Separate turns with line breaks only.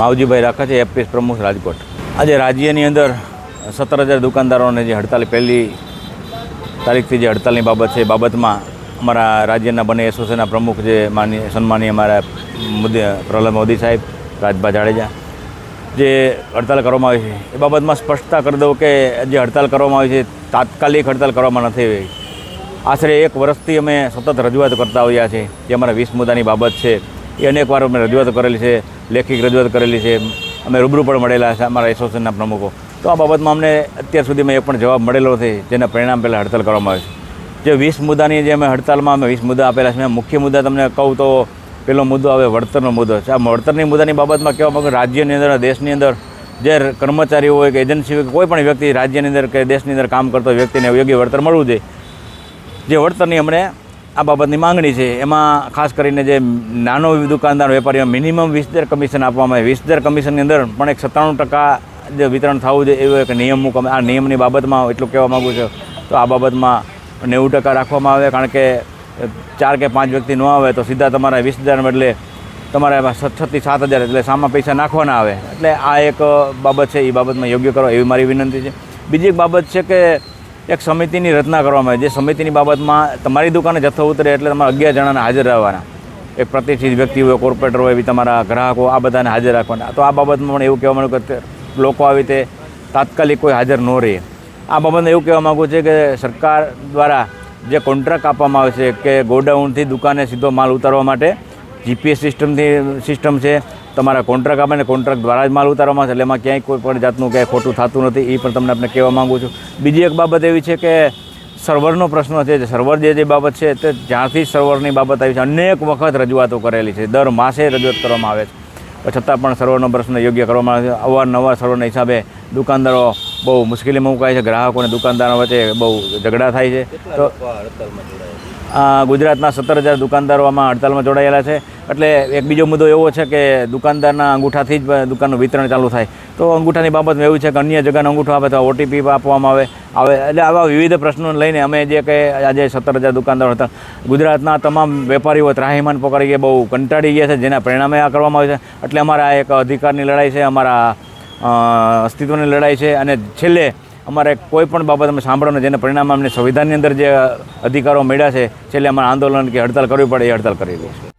માવજીભાઈ રાખે છે એપીએસ પ્રમુખ, રાજકોટ. આજે રાજ્યની અંદર સત્તર હજાર દુકાનદારોને જે હડતાલ પહેલી તારીખથી જે હડતાલની બાબત છે એ બાબતમાં અમારા રાજ્યના બંને એસોસિએશનના પ્રમુખ જે માનીય, સન્માનીય અમારા મુદ્દે પ્રહલાદ મોદી સાહેબ, રાજભા જાડેજા, જે હડતાલ કરવામાં આવી છે, એ બાબતમાં સ્પષ્ટતા કરી દઉં કે જે હડતાલ કરવામાં આવી છે તાત્કાલિક હડતાલ કરવામાં નથી આવી. આશરે એક વર્ષથી અમે સતત રજૂઆત કરતા આવ્યા છીએ જે અમારા વીસ મુદ્દાની બાબત છે, એ અનેકવાર અમે રજૂઆત કરેલી છે. લેખિત રજૂઆત કરેલી છે. અમે રૂબરૂ પણ મળેલા છે અમારા એસોસિએશનના પ્રમુખો. તો આ બાબતમાં અમને અત્યાર સુધીમાં એક પણ જવાબ મળેલો નથી, જેના પરિણામ પહેલાં હડતાલ કરવામાં આવે છે. જે વીસ મુદ્દાની જે અમે હડતાલમાં અમે વીસ મુદ્દા આપેલા છે મુખ્ય મુદ્દા તમને કહું તો પેલો મુદ્દો આવે વળતરનો મુદ્દો છે. આ વળતરની મુદ્દાની બાબતમાં કહેવા માગું રાજ્યની અંદર દેશની અંદર જે કર્મચારીઓ હોય કે એજન્સી હોય કે કોઈ પણ વ્યક્તિ રાજ્યની અંદર કે દેશની અંદર કામ કરતો વ્યક્તિને યોગ્ય વળતર મળવું જોઈએ. જે વળતરની અમને આ બાબતની માંગણી છે. એમાં ખાસ કરીને જે નાનો દુકાનદાર વેપારીઓ મિનિમમ વીસ હજાર કમિશન આપવામાં આવે. વીસ હજાર કમિશનની અંદર પણ એક સત્તાણું ટકા જે વિતરણ થવું જોઈએ એવો એક નિયમ મૂકવામાં આ નિયમની બાબતમાં એટલું કહેવા માગું છું. તો આ બાબતમાં નેવું ટકા રાખવામાં આવે. કારણ કે ચાર કે પાંચ વ્યક્તિ ન આવે તો સીધા તમારા વીસ હજાર બદલે તમારે છથી સાત હજાર એટલે સામા પૈસા નાખવાના આવે. એટલે આ એક બાબત છે. એ બાબતમાં યોગ્ય કરો એવી મારી વિનંતી છે. બીજી એક બાબત છે કે એક સમિતિની રચના કરવામાં આવે, જે સમિતિની બાબતમાં તમારી દુકાને જથ્થો ઉતરે એટલે તમારે અગિયાર જણાને હાજર રહેવાના. એક પ્રતિષ્ઠિત વ્યક્તિ હોય, કોર્પોરેટર હોય, એવી તમારા ગ્રાહકો આ બધાને હાજર રાખવાના. તો આ બાબતમાં પણ એવું કહેવા માંગુ કે લોકો આવી રીતે તાત્કાલિક કોઈ હાજર ન રહે. આ બાબતને એવું કહેવા માગું છે કે સરકાર દ્વારા જે કોન્ટ્રાક્ટ આપવામાં આવે છે કે ગોડાઉનથી દુકાને સીધો માલ ઉતારવા માટે જીપીએસ સિસ્ટમથી સિસ્ટમ છે તમારા કોન્ટ્રાક્ટ આપે ને કોન્ટ્રાક્ટ દ્વારા જ માલ ઉતારવામાં છે. એટલે એમાં ક્યાંય કોઈ પણ જાતનું ક્યાંય ખોટું થતું નથી એ પણ તમને આપણે કહેવા માગું છું. બીજી એક બાબત એવી છે કે સર્વરનો પ્રશ્ન છે જે સર્વર જે જે બાબત છે તે જ્યાંથી સર્વરની બાબત આવી છે અનેક વખત રજૂઆતો કરેલી છે. દર માસે રજૂઆત કરવામાં આવે છે. છતાં પણ સર્વરનો પ્રશ્ન યોગ્ય કરવામાં આવે છે. અવારનવાર સર્વરના હિસાબે દુકાનદારો બહુ મુશ્કેલીમાં મુકાય છે. ગ્રાહકો અને દુકાનદારો વચ્ચે બહુ ઝઘડા થાય છે. તો આ ગુજરાતના સત્તર હજાર દુકાનદારો આમાં હડતાલમાં જોડાયેલા છે. એટલે એક બીજો મુદ્દો એવો છે કે દુકાનદારના અંગૂઠાથી જ દુકાનનું વિતરણ ચાલુ થાય. તો અંગૂઠાની બાબતમાં એવું છે કે અન્ય જગ્યાનો અંગૂઠો આપે તો ઓટીપી આપવામાં આવે. આવે એટલે આવા વિવિધ પ્રશ્નોને લઈને અમે જે કે આજે સત્તર હજાર દુકાનદારો હતા. ગુજરાતના તમામ વેપારીઓ ત્રાહીમાન પકડી ગયા, બહુ કંટાળી ગયા છે, જેના પરિણામે આ કરવામાં આવે છે. એટલે અમારા આ એક અધિકારની લડાઈ છે, અમારા અસ્તિત્વની લડાઈ છે અને છેલ્લે અમારે કોઈ પણ બાબત અમે સાંભળો ને જેને પરિણામે અમને સંવિધાનની અંદર જે અધિકારો મળ્યા છે, છેલ્લે અમારે આંદોલન કે હડતાલ કરવી પડે એ હડતાલ કરી છે